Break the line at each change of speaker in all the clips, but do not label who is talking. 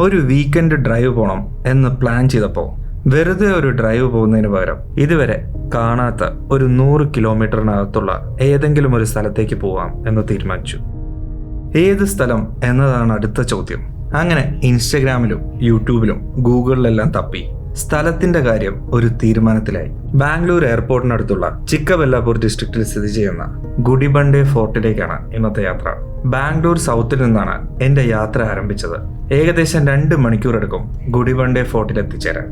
ഒരു weekend drive പോകണം എന്ന് പ്ലാൻ ചെയ്തപ്പോൾ വെറുതെ ഒരു ഡ്രൈവ് പോകുന്നതിന് പകരം ഇതുവരെ കാണാത്ത ഒരു നൂറ് കിലോമീറ്ററിനകത്തുള്ള ഏതെങ്കിലും ഒരു സ്ഥലത്തേക്ക് പോവാം എന്ന് തീരുമാനിച്ചു. ഏത് സ്ഥലം എന്നതാണ് അടുത്ത ചോദ്യം. അങ്ങനെ ഇൻസ്റ്റഗ്രാമിലും യൂട്യൂബിലും ഗൂഗിളിലെല്ലാം തപ്പി സ്ഥലത്തിന്റെ കാര്യം ഒരു തീരുമാനത്തിലായി. ബാംഗ്ലൂർ എയർപോർട്ടിനടുത്തുള്ള ചിക്കബെല്ലാപൂർ ഡിസ്ട്രിക്റ്റിൽ സ്ഥിതി ചെയ്യുന്ന ഗുഡിബണ്ടേ ഫോർട്ടിലേക്കാണ് ഇന്നത്തെ യാത്ര. ബാംഗ്ലൂർ സൗത്തിൽ നിന്നാണ് എന്റെ യാത്ര ആരംഭിച്ചത്. ഏകദേശം രണ്ട് മണിക്കൂർ എടുക്കും ഗുഡിബണ്ടെ ഫോർട്ടിൽ എത്തിച്ചേരാൻ.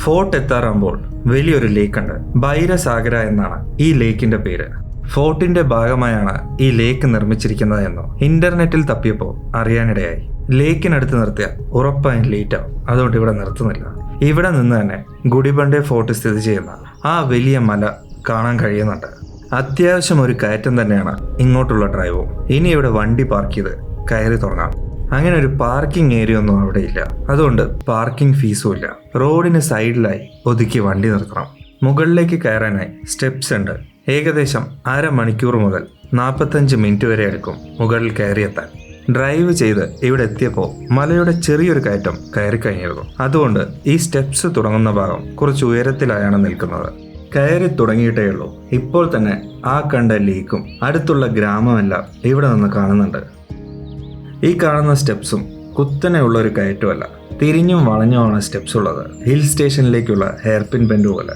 ഫോർട്ട് എത്താറാകുമ്പോൾ വലിയൊരു ലേക്ക് ഉണ്ട് ബൈരസാഗര എന്നാണ് ഈ ലേക്കിന്റെ പേര്. ഫോർട്ടിന്റെ ഭാഗമായാണ് ഈ ലേക്ക് നിർമ്മിച്ചിരിക്കുന്നത് എന്നോ ഇന്റർനെറ്റിൽ തപ്പിയപ്പോൾ അറിയാനിടയായി. ലേക്കിനടുത്ത് നിർത്തിയ ഉറപ്പായും ലേറ്റ് ആവും അതുകൊണ്ട് ഇവിടെ നിർത്തുന്നില്ല. ഇവിടെ നിന്ന് തന്നെ ഗുഡിബണ്ടെ ഫോർട്ട് സ്ഥിതി ചെയ്യുന്ന ആ വലിയ മല കാണാൻ കഴിയുന്നുണ്ട്. അത്യാവശ്യം ഒരു കയറ്റം തന്നെയാണ് ഇങ്ങോട്ടുള്ള ഡ്രൈവോ. ഇനി ഇവിടെ വണ്ടി പാർക്ക് ചെയ്ത് കയറി തുടങ്ങാം. അങ്ങനെ ഒരു പാർക്കിംഗ് ഏരിയ ഒന്നും അവിടെ ഇല്ല. അതുകൊണ്ട് പാർക്കിംഗ് ഫീസും ഇല്ല. റോഡിന് സൈഡിലായി ഒതുക്കി വണ്ടി നിർത്തണം. മുകളിലേക്ക് കയറാനായി സ്റ്റെപ്സ് ഉണ്ട്. ഏകദേശം അരമണിക്കൂർ മുതൽ നാൽപ്പത്തഞ്ച് മിനിറ്റ് വരെ എടുക്കും മുകളിൽ കയറിയെത്താൻ. ഡ്രൈവ് ചെയ്ത് ഇവിടെ എത്തിയപ്പോൾ മലയുടെ ചെറിയൊരു കയറ്റം കയറി കഴിഞ്ഞിരുന്നു അതുകൊണ്ട് ഈ സ്റ്റെപ്സ് തുടങ്ങുന്ന ഭാഗം കുറച്ച് ഉയരത്തിലായാണ് നിൽക്കുന്നത്. കയറി തുടങ്ങിയിട്ടേ ഉള്ളൂ. ഇപ്പോൾ തന്നെ ആ കണ്ട ലീക്കും അടുത്തുള്ള ഗ്രാമമെല്ലാം ഇവിടെ നിന്ന് കാണുന്നുണ്ട്. ഈ കാണുന്ന സ്റ്റെപ്സും കുത്തനെയുള്ള ഒരു കയറ്റമല്ല. തിരിഞ്ഞും വളഞ്ഞുമാണ് സ്റ്റെപ്സ് ഉള്ളത്. ഹിൽ സ്റ്റേഷനിലേക്കുള്ള ഹെയർപിൻ ബെൻഡ് പോലെ.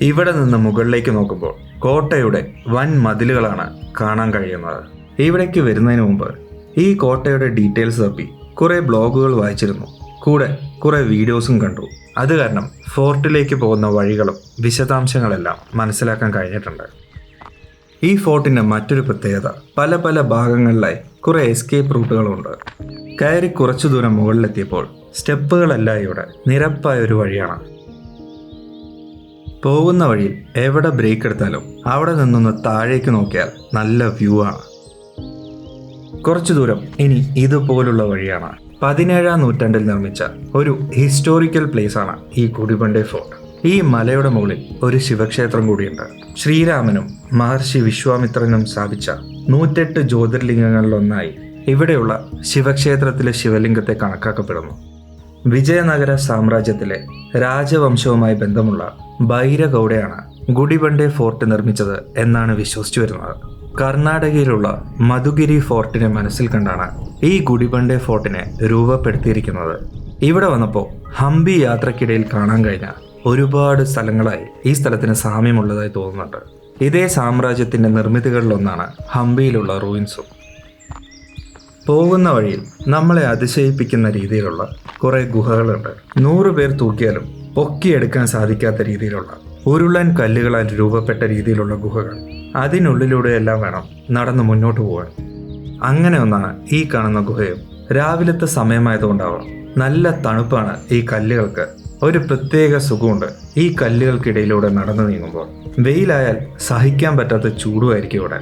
ഇവിടെ നിന്ന് മുകളിലേക്ക് നോക്കുമ്പോൾ കോട്ടയുടെ വൻ മതിലുകളാണ് കാണാൻ കഴിയുന്നത്. ഇവിടേക്ക് വരുന്നതിന് മുമ്പ് ഈ കോട്ടയുടെ ഡീറ്റെയിൽസ് തപ്പി കുറേ ബ്ലോഗുകൾ വായിച്ചിരുന്നു. കൂടെ കുറെ വീഡിയോസും കണ്ടു. അത് കാരണം ഫോർട്ടിലേക്ക് പോകുന്ന വഴികളും വിശദാംശങ്ങളെല്ലാം മനസ്സിലാക്കാൻ കഴിഞ്ഞിട്ടുണ്ട്. ഈ ഫോർട്ടിന്റെ മറ്റൊരു പ്രത്യേകത പല പല ഭാഗങ്ങളിലായി കുറേ എസ്കേപ്പ് റൂട്ടുകളുണ്ട് കയറി കുറച്ചു ദൂരം മുകളിലെത്തിയപ്പോൾ സ്റ്റെപ്പുകളെല്ലാം ഇവിടെ നിരപ്പായ ഒരു വഴിയാണ്. പോകുന്ന വഴിയിൽ എവിടെ ബ്രേക്ക് എടുത്താലും അവിടെ നിന്നൊന്ന് താഴേക്ക് നോക്കിയാൽ നല്ല വ്യൂ ആണ്. കുറച്ചു ദൂരം ഇനി ഇതുപോലുള്ള വഴിയാണ്. പതിനേഴാം നൂറ്റാണ്ടിൽ നിർമ്മിച്ച ഒരു ഹിസ്റ്റോറിക്കൽ പ്ലേസ് ആണ് ഈ കുടിബണ്ടെ ഫോർട്ട് ഈ മലയുടെ മുകളിൽ ഒരു ശിവക്ഷേത്രം കൂടിയുണ്ട്. ശ്രീരാമനും മഹർഷി വിശ്വാമിത്രനും സ്ഥാപിച്ച നൂറ്റെട്ട് ജ്യോതിർലിംഗങ്ങളിലൊന്നായി ഇവിടെയുള്ള ശിവക്ഷേത്രത്തിലെ ശിവലിംഗത്തെ കണക്കാക്കപ്പെടുന്നു. വിജയനഗര സാമ്രാജ്യത്തിലെ രാജവംശവുമായി ബന്ധമുള്ള ബൈരഗൗഡയാണ് ഗുഡിബണ്ടെ ഫോർട്ട് നിർമ്മിച്ചത് എന്നാണ് വിശ്വസിച്ചു വരുന്നത്. കർണാടകയിലുള്ള മധുഗിരി ഫോർട്ടിനെ മനസ്സിൽ കണ്ടാണ് ഈ ഗുഡിബണ്ടെ ഫോർട്ടിനെ രൂപപ്പെടുത്തിയിരിക്കുന്നത്. ഇവിടെ വന്നപ്പോൾ ഹംപി യാത്രക്കിടയിൽ കാണാൻ കഴിഞ്ഞ ഒരുപാട് സ്ഥലങ്ങളായി ഈ സ്ഥലത്തിന് സാമ്യമുള്ളതായി തോന്നുന്നുണ്ട്. ഇതേ സാമ്രാജ്യത്തിന്റെ നിർമ്മിതികളിലൊന്നാണ് ഹംപിയിലുള്ള റൂയിൻസും. പോകുന്ന വഴിയിൽ നമ്മളെ അതിശയിപ്പിക്കുന്ന രീതിയിലുള്ള കുറേ ഗുഹകളുണ്ട്. നൂറ് പേർ തൂക്കിയാലും പൊക്കിയെടുക്കാൻ സാധിക്കാത്ത രീതിയിലുള്ള ഉരുളൻ കല്ലുകളാൽ രൂപപ്പെട്ട രീതിയിലുള്ള ഗുഹകൾ. അതിനുള്ളിലൂടെയെല്ലാം വേണം നടന്ന് മുന്നോട്ട് പോകാൻ. അങ്ങനെ ഒന്നാണ് ഈ കാണുന്ന ഗുഹയും. രാവിലത്തെ സമയമായതുകൊണ്ടാവാം. നല്ല തണുപ്പാണ് ഈ കല്ലുകൾക്ക്. ഒരു പ്രത്യേക സുഖമുണ്ട് ഈ കല്ലുകൾക്കിടയിലൂടെ നടന്നു നീങ്ങുമ്പോൾ. വെയിലായാൽ സഹിക്കാൻ പറ്റാത്ത ചൂടുമായിരിക്കും ഇവിടെ.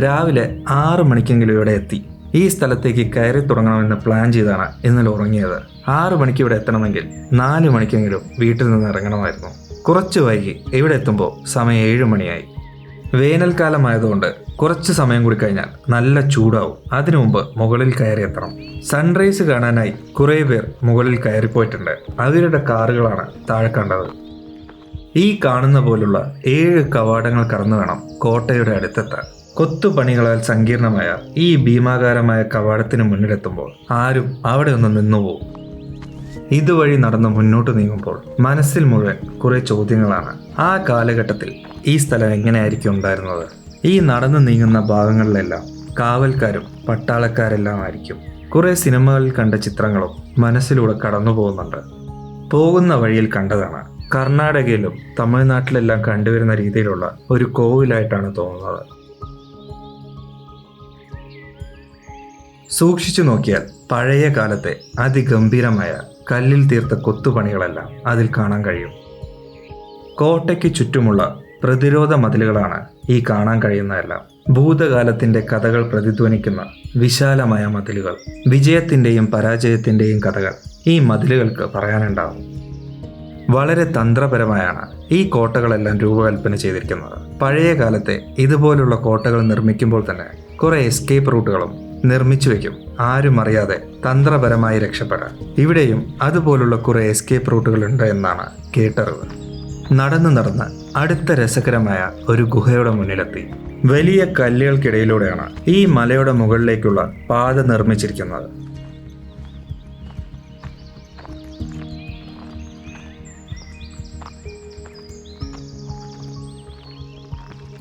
രാവിലെ ആറു മണിക്കെങ്കിലും ഇവിടെ എത്തി. ഈ സ്ഥലത്തേക്ക് കയറി തുടങ്ങണമെന്ന് പ്ലാൻ ചെയ്താണ് ഇന്നലെ ഉറങ്ങിയത്. ആറു മണിക്ക് ഇവിടെ എത്തണമെങ്കിൽ നാല് മണിക്കെങ്കിലും വീട്ടിൽ നിന്ന് ഇറങ്ങണമായിരുന്നു. കുറച്ച് വൈകി ഇവിടെ എത്തുമ്പോൾ സമയം ഏഴ് മണിയായി. വേനൽക്കാലമായതുകൊണ്ട് കുറച്ച് സമയം കൂടി കഴിഞ്ഞാൽ നല്ല ചൂടാവും. അതിനു മുമ്പ് മുകളിൽ കയറി എത്തണം. സൺറൈസ് കാണാനായി കുറേ പേർ മുകളിൽ കയറിപ്പോയിട്ടുണ്ട് അവരുടെ കാറുകളാണ് താഴെ കണ്ടത്. ഈ കാണുന്ന പോലുള്ള ഏഴ് കവാടങ്ങൾ കടന്നു വേണം കോട്ടയുടെ അടുത്തെത്താൻ. കൊത്തുപണികളാൽ സങ്കീർണമായ ഈ ഭീമാകാരമായ കവാടത്തിന് മുന്നിലെത്തുമ്പോൾ ആരും അവിടെ ഒന്ന് നിന്നുപോകും. ഇതുവഴി നടന്ന് മുന്നോട്ട് നീങ്ങുമ്പോൾ മനസ്സിൽ മുഴുവൻ കുറെ ചോദ്യങ്ങളാണ്. ആ കാലഘട്ടത്തിൽ ഈ സ്ഥലം എങ്ങനെയായിരിക്കും ഉണ്ടായിരുന്നത്? ഈ നടന്നു നീങ്ങുന്ന ഭാഗങ്ങളിലെല്ലാം കാവൽക്കാരും പട്ടാളക്കാരെല്ലാം ആയിരിക്കും. കുറെ സിനിമകളിൽ കണ്ട ചിത്രങ്ങളും മനസ്സിലൂടെ കടന്നു പോകുന്നുണ്ട്. പോകുന്ന വഴിയിൽ കണ്ടതാണ്. കർണാടകയിലും തമിഴ്നാട്ടിലെല്ലാം കണ്ടുവരുന്ന രീതിയിലുള്ള ഒരു കോവിലായിട്ടാണ് തോന്നുന്നത്. സൂക്ഷിച്ചു നോക്കിയാൽ പഴയ കാലത്തെ അതിഗംഭീരമായ കല്ലിൽ തീർത്ത കൊത്തുപണികളെല്ലാം അതിൽ കാണാൻ കഴിയും. കോട്ടയ്ക്ക് ചുറ്റുമുള്ള പ്രതിരോധ മതിലുകളാണ് ഈ കാണാൻ കഴിയുന്നതെല്ലാം. ഭൂതകാലത്തിന്റെ കഥകൾ പ്രതിധ്വനിക്കുന്ന വിശാലമായ മതിലുകൾ വിജയത്തിന്റെയും പരാജയത്തിന്റെയും കഥകൾ ഈ മതിലുകൾക്ക് പറയാനുണ്ടാവും. വളരെ തന്ത്രപരമായാണ് ഈ കോട്ടകളെല്ലാം രൂപകൽപ്പന ചെയ്തിരിക്കുന്നത്. പഴയ കാലത്തെ ഇതുപോലുള്ള കോട്ടകൾ നിർമ്മിക്കുമ്പോൾ തന്നെ കുറേ എസ്കേപ്പ് റൂട്ടുകളും നിർമ്മിച്ചു വെക്കും. ആരും അറിയാതെ തന്ത്രപരമായി രക്ഷപ്പെടാൻ. ഇവിടെയും അതുപോലുള്ള കുറെ എസ്കേപ്പ് റൂട്ടുകൾ ഉണ്ട് എന്നാണ് കേട്ടറിവ്. നടന്നു നടന്ന് അടുത്ത രസകരമായ ഒരു ഗുഹയുടെ മുന്നിലെത്തി. വലിയ കല്ലുകൾക്കിടയിലൂടെയാണ് ഈ മലയുടെ മുകളിലേക്കുള്ള പാത നിർമ്മിച്ചിരിക്കുന്നത്.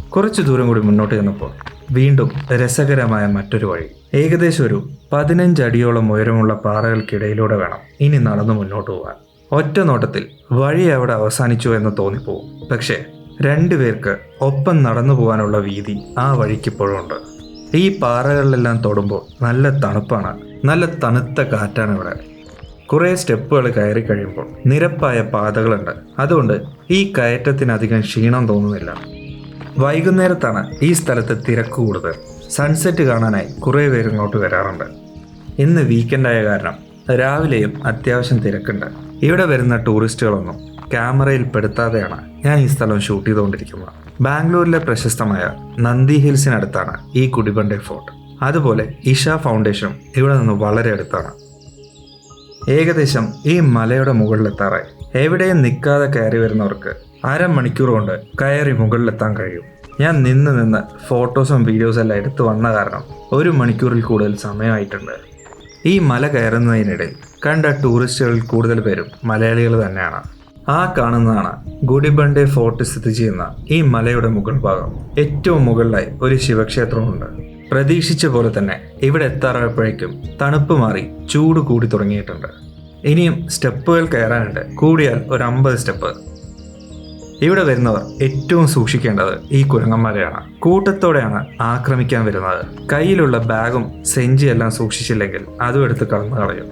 കുറച്ചു ദൂരം കൂടി മുന്നോട്ട് ചെന്നപ്പോൾ വീണ്ടും രസകരമായ മറ്റൊരു വഴി. ഏകദേശം ഒരു പതിനഞ്ച് അടിയോളം ഉയരമുള്ള പാറകൾക്കിടയിലൂടെ വേണം ഇനി നടന്നു മുന്നോട്ട് പോകാൻ. ഒറ്റ നോട്ടത്തിൽ വഴി അവിടെ അവസാനിച്ചു എന്ന് തോന്നിപ്പോവും പക്ഷേ രണ്ടുപേർക്ക് ഒപ്പം നടന്നു പോകാനുള്ള വീതി ആ വഴിക്കിപ്പോഴും ഉണ്ട്. ഈ പാറകളിലെല്ലാം തൊടുമ്പോൾ നല്ല തണുപ്പാണ്. നല്ല തണുത്ത കാറ്റാണ് ഇവിടെ. കുറേ സ്റ്റെപ്പുകൾ കയറി കഴിയുമ്പോൾ നിരപ്പായ പാതകളുണ്ട്. അതുകൊണ്ട് ഈ കയറ്റത്തിനധികം ക്ഷീണം തോന്നുന്നില്ല. വൈകുന്നേരത്താണ് ഈ സ്ഥലത്ത് തിരക്ക് കൂടുതൽ സൺസെറ്റ് കാണാനായി കുറേ പേര് ഇങ്ങോട്ട് വരാറുണ്ട്. ഇന്ന് വീക്കെൻഡായ കാരണം രാവിലെയും അത്യാവശ്യം തിരക്കുണ്ട്. ഇവിടെ വരുന്ന ടൂറിസ്റ്റുകളൊന്നും ക്യാമറയിൽ പെടുത്താതെയാണ് ഞാൻ ഈ സ്ഥലം ഷൂട്ട് ചെയ്തുകൊണ്ടിരിക്കുന്നത്. ബാംഗ്ലൂരിലെ പ്രശസ്തമായ നന്ദി ഹിൽസിനടുത്താണ് ഈ കുടിബണ്ടെ ഫോർട്ട് അതുപോലെ ഇഷ ഫൗണ്ടേഷനും ഇവിടെ നിന്ന് വളരെ അടുത്താണ്. ഏകദേശം ഈ മലയുടെ മുകളിലെത്താറായി. എവിടെയും നിൽക്കാതെ കയറി വരുന്നവർക്ക് അരമണിക്കൂർ കൊണ്ട് കയറി മുകളിലെത്താൻ കഴിയും. ഞാൻ നിന്ന് നിന്ന് ഫോട്ടോസും വീഡിയോസും എല്ലാം എടുത്തു വന്ന കാരണം ഒരു മണിക്കൂറിൽ കൂടുതൽ സമയമായിട്ടുണ്ട്. ഈ മല കയറുന്നതിനിടയിൽ കണ്ട ടൂറിസ്റ്റുകളിൽ കൂടുതൽ പേരും മലയാളികൾ തന്നെയാണ്. ആ കാണുന്നതാണ് ഗുഡിബണ്ടെ ഫോർട്ട് സ്ഥിതി ചെയ്യുന്ന ഈ മലയുടെ മുകൾ ഭാഗം. ഏറ്റവും മുകളിലായി ഒരു ശിവക്ഷേത്രമുണ്ട്. പ്രതീക്ഷിച്ച പോലെ തന്നെ ഇവിടെ എത്താറായപ്പോഴേക്കും തണുപ്പ് മാറി ചൂട് കൂടി തുടങ്ങിയിട്ടുണ്ട്. ഇനിയും സ്റ്റെപ്പുകൾ കയറാനുണ്ട്. കൂടിയാൽ ഒരു അമ്പത് സ്റ്റെപ്പ്. ഇവിടെ വരുന്നവർ ഏറ്റവും സൂക്ഷിക്കേണ്ടത് ഈ കുരങ്ങന്മാരെയാണ്. കൂട്ടത്തോടെയാണ് ആക്രമിക്കാൻ വരുന്നത്. കയ്യിലുള്ള ബാഗും സെഞ്ചിയെല്ലാം സൂക്ഷിച്ചില്ലെങ്കിൽ അതും എടുത്ത് കടന്നു കളയും.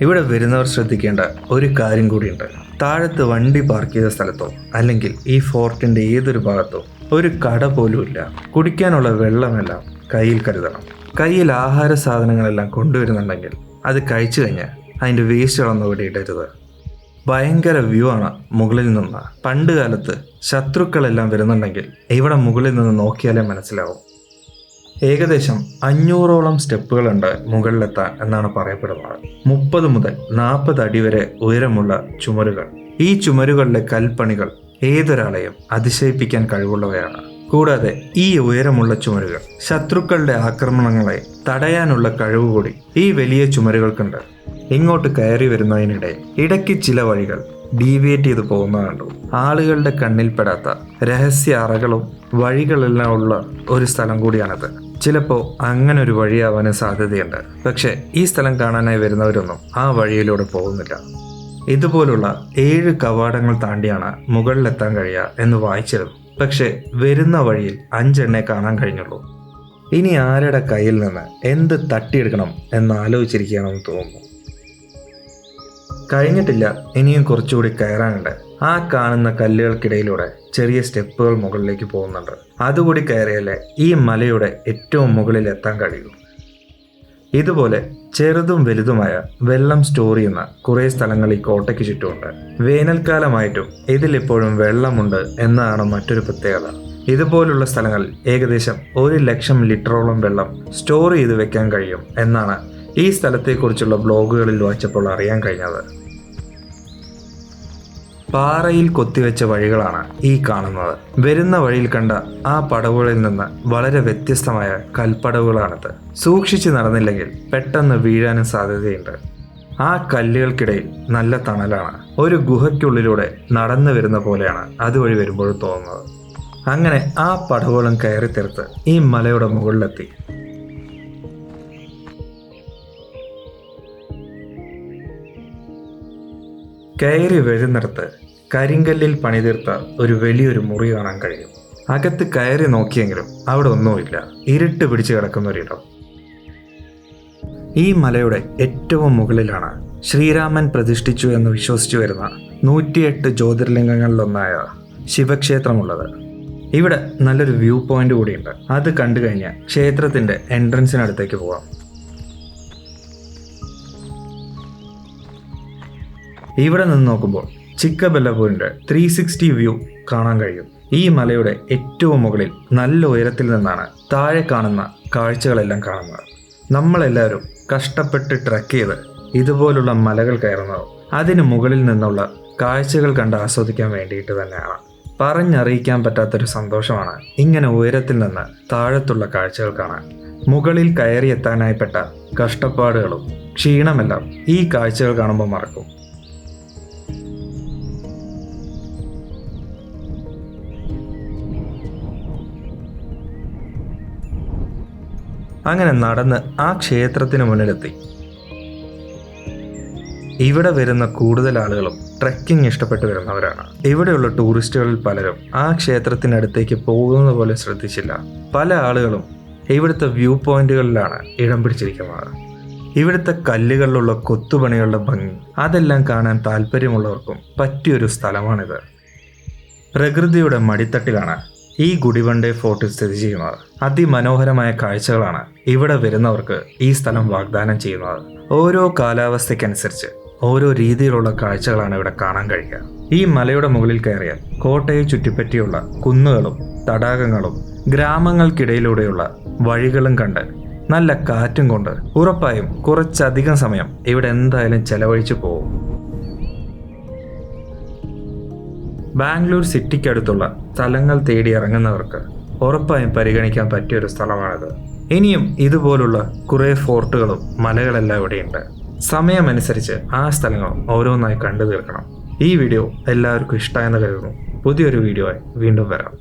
ഇവിടെ വരുന്നവർ ശ്രദ്ധിക്കേണ്ട ഒരു കാര്യം കൂടിയുണ്ട്. താഴത്ത് വണ്ടി പാർക്ക് ചെയ്ത സ്ഥലത്തോ അല്ലെങ്കിൽ ഈ ഫോർട്ടിന്റെ ഏതൊരു ഭാഗത്തോ ഒരു കട പോലും ഇല്ല. കുടിക്കാനുള്ള വെള്ളമെല്ലാം കയ്യിൽ കരുതണം. കയ്യിൽ ആഹാര സാധനങ്ങളെല്ലാം കൊണ്ടുവരുന്നുണ്ടെങ്കിൽ അത് കഴിച്ചു കഴിഞ്ഞാൽ അതിന്റെ വേസ്റ്റുകളൊന്നും ഇവിടെ ഇടരുത്. ഭയങ്കര വ്യൂ ആണ് മുകളിൽ നിന്ന്. പണ്ട് കാലത്ത് ശത്രുക്കളെല്ലാം വരുന്നുണ്ടെങ്കിൽ ഇവിടെ മുകളിൽ നിന്ന് നോക്കിയാലേ മനസ്സിലാവും. ഏകദേശം അഞ്ഞൂറോളം സ്റ്റെപ്പുകളുണ്ട് മുകളിലെത്താൻ എന്നാണ് പറയപ്പെടുന്നത്. മുപ്പത് മുതൽ നാൽപ്പത് അടി വരെ ഉയരമുള്ള ചുമരുകൾ. ഈ ചുമരുകളിലെ കൽപ്പണികൾ ഏതൊരാളെയും അതിശയിപ്പിക്കാൻ കഴിവുള്ളവയാണ്. കൂടാതെ ഈ ഉയരമുള്ള ചുമരുകൾ ശത്രുക്കളുടെ ആക്രമണങ്ങളെ തടയാനുള്ള കഴിവ് കൂടി ഈ വലിയ ചുമരുകൾക്കുണ്ട്. ഇങ്ങോട്ട് കയറി വരുന്നതിനിടെ ഇടയ്ക്ക് ചില വഴികൾ ഡീവിയേറ്റ് ചെയ്ത് പോകുന്ന കണ്ടു. ആളുകളുടെ കണ്ണിൽപ്പെടാത്ത രഹസ്യ അറകളും വഴികളെല്ലാം ഉള്ള ഒരു സ്ഥലം കൂടിയാണത്. ചിലപ്പോൾ അങ്ങനെ ഒരു വഴിയാവാനും സാധ്യതയുണ്ട്. പക്ഷേ ഈ സ്ഥലം കാണാനായി വരുന്നവരൊന്നും ആ വഴിയിലൂടെ പോകുന്നില്ല. ഇതുപോലുള്ള ഏഴ് കവാടങ്ങൾ താണ്ടിയാണ് മുകളിലെത്താൻ കഴിയുക എന്ന് വായിച്ചിരുന്നു പക്ഷേ വരുന്ന വഴിയിൽ അഞ്ചെണ്ണേ കാണാൻ കഴിഞ്ഞുള്ളൂ. ഇനി ആരുടെ കയ്യിൽ നിന്ന് എന്ത് തട്ടിയെടുക്കണം എന്ന് ആലോചിച്ചിരിക്കുകയാണെന്ന് തോന്നുന്നു. കഴിഞ്ഞിട്ടില്ല. ഇനിയും കുറച്ചുകൂടി കയറാനുണ്ട്. ആ കാണുന്ന കല്ലുകൾക്കിടയിലൂടെ ചെറിയ സ്റ്റെപ്പുകൾ മുകളിലേക്ക് പോകുന്നുണ്ട്. അതുകൂടി കയറിയാലേ ഈ മലയുടെ ഏറ്റവും മുകളിൽ എത്താൻ കഴിയൂ. ഇതുപോലെ ചെറുതും വലുതുമായ വെള്ളം സ്റ്റോർ ചെയ്യുന്ന കുറേ സ്ഥലങ്ങൾ ഈ കോട്ടയ്ക്ക് ചുറ്റുമുണ്ട്. വേനൽക്കാലമായിട്ടും ഇതിലിപ്പോഴും വെള്ളമുണ്ട് എന്നതാണ് മറ്റൊരു പ്രത്യേകത. ഇതുപോലുള്ള സ്ഥലങ്ങളിൽ ഏകദേശം ഒരു ലക്ഷം ലിറ്ററോളം വെള്ളം സ്റ്റോർ ചെയ്ത് വെക്കാൻ കഴിയും എന്നാണ് ഈ സ്ഥലത്തെക്കുറിച്ചുള്ള ബ്ലോഗുകളിൽ വായിച്ചപ്പോൾ അറിയാൻ കഴിഞ്ഞത്. പാറയിൽ കൊത്തിവെച്ച വഴികളാണ് ഈ കാണുന്നത്. വരുന്ന വഴിയിൽ കണ്ട ആ പടവുകളിൽ നിന്ന് വളരെ വ്യത്യസ്തമായ കൽപ്പടവുകളാണിത്. സൂക്ഷിച്ച് നടന്നില്ലെങ്കിൽ പെട്ടെന്ന് വീഴാനും സാധ്യതയുണ്ട്. ആ കല്ലുകൾക്കിടയിൽ നല്ല തണലാണ്. ഒരു ഗുഹയ്ക്കുള്ളിലൂടെ നടന്നു വരുന്ന പോലെയാണ് അതുവഴി വരുമ്പോൾ തോന്നുന്നത്. അങ്ങനെ ആ പടവുകളും കയറി തീർത്ത് ഈ മലയുടെ മുകളിലെത്തി. കയറി വരുന്നിടത്ത് കരിങ്കല്ലിൽ പണിതീർത്ത ഒരു വലിയൊരു മുറി കാണാൻ കഴിയും അകത്ത് കയറി നോക്കിയെങ്കിലും അവിടെ ഒന്നുമില്ല. ഇരുട്ട് പിടിച്ചു കിടക്കുന്ന ഒരിടം ഈ മലയുടെ ഏറ്റവും മുകളിലാണ് ശ്രീരാമൻ പ്രതിഷ്ഠിച്ചു എന്ന് വിശ്വസിച്ചു വരുന്ന നൂറ്റിയെട്ട് ജ്യോതിർലിംഗങ്ങളിലൊന്നായ ശിവക്ഷേത്രമുള്ളത്. ഇവിടെ നല്ലൊരു വ്യൂ പോയിന്റ് കൂടിയുണ്ട്. അത് കണ്ടു കഴിഞ്ഞാൽ ക്ഷേത്രത്തിന്റെ എൻട്രൻസിനടുത്തേക്ക് പോവാം. ഇവിടെ നിന്ന് നോക്കുമ്പോൾ ചിക്കബെല്ലപൂരിന്റെ ത്രീ സിക്സ്റ്റി വ്യൂ കാണാൻ കഴിയും. ഈ മലയുടെ ഏറ്റവും മുകളിൽ നല്ല ഉയരത്തിൽ നിന്നാണ് താഴെ കാണുന്ന കാഴ്ചകളെല്ലാം കാണുന്നത്. നമ്മളെല്ലാവരും കഷ്ടപ്പെട്ട് ട്രക്ക് ചെയ്ത് ഇതുപോലുള്ള മലകൾ കയറുന്നത് അതിന് മുകളിൽ നിന്നുള്ള കാഴ്ചകൾ കണ്ട് ആസ്വദിക്കാൻ വേണ്ടിയിട്ട് തന്നെയാണ്. പറഞ്ഞറിയിക്കാൻ പറ്റാത്തൊരു സന്തോഷമാണ് ഇങ്ങനെ ഉയരത്തിൽ നിന്ന് താഴത്തുള്ള കാഴ്ചകൾ കാണാൻ. മുകളിൽ കയറിയെത്താനായിപ്പെട്ട കഷ്ടപ്പാടുകളും ക്ഷീണമെല്ലാം ഈ കാഴ്ചകൾ കാണുമ്പോൾ മറക്കും. അങ്ങനെ നടന്ന് ആ ക്ഷേത്രത്തിന് മുന്നിലെത്തി. ഇവിടെ വരുന്ന കൂടുതൽ ആളുകളും ട്രെക്കിംഗ് ഇഷ്ടപ്പെട്ട് വരുന്നവരാണ്. ഇവിടെയുള്ള ടൂറിസ്റ്റുകളിൽ പലരും ആ ക്ഷേത്രത്തിനടുത്തേക്ക് പോകുന്നത് പോലെ ശ്രദ്ധിച്ചില്ല. പല ആളുകളും ഇവിടുത്തെ വ്യൂ പോയിന്റുകളിലാണ് ഇടം പിടിച്ചിരിക്കുന്നത്. ഇവിടുത്തെ കല്ലുകളിലുള്ള കൊത്തുപണികളുടെ ഭംഗി അതെല്ലാം കാണാൻ താല്പര്യമുള്ളവർക്കും പറ്റിയൊരു സ്ഥലമാണിത്. പ്രകൃതിയുടെ മടിത്തട്ടിലാണ് ഈ ഗുഡിവണ്ടേ ഫോർട്ടിൽ സ്ഥിതി ചെയ്യുന്നത്. അതിമനോഹരമായ കാഴ്ചകളാണ് ഇവിടെ വരുന്നവർക്ക് ഈ സ്ഥലം വാഗ്ദാനം ചെയ്യുന്നത്. ഓരോ കാലാവസ്ഥയ്ക്കനുസരിച്ച് ഓരോ രീതിയിലുള്ള കാഴ്ചകളാണ് ഇവിടെ കാണാൻ കഴിയുക. ഈ മലയുടെ മുകളിൽ കയറിയാൽ കോട്ടയെ ചുറ്റിപ്പറ്റിയുള്ള കുന്നുകളും തടാകങ്ങളും ഗ്രാമങ്ങൾക്കിടയിലൂടെയുള്ള വഴികളും കണ്ട് നല്ല കാറ്റും കൊണ്ട് ഉറപ്പായും കുറച്ചധികം സമയം ഇവിടെ എന്തായാലും ചെലവഴിച്ചു പോകും. ബാംഗ്ലൂർ സിറ്റിക്കടുത്തുള്ള സ്ഥലങ്ങൾ തേടി ഇറങ്ങുന്നവർക്ക് ഉറപ്പായും പരിഗണിക്കാൻ പറ്റിയ ഒരു സ്ഥലമാണിത്. ഇനിയും ഇതുപോലുള്ള കുറേ ഫോർട്ടുകളും മലകളെല്ലാം ഇവിടെയുണ്ട്. സമയമനുസരിച്ച് ആ സ്ഥലങ്ങൾ ഓരോന്നായി കണ്ടു തീർക്കണം ഈ വീഡിയോ എല്ലാവർക്കും ഇഷ്ടമായെന്ന് കരുതുന്നു. പുതിയൊരു വീഡിയോ ആയി വീണ്ടും വരാം.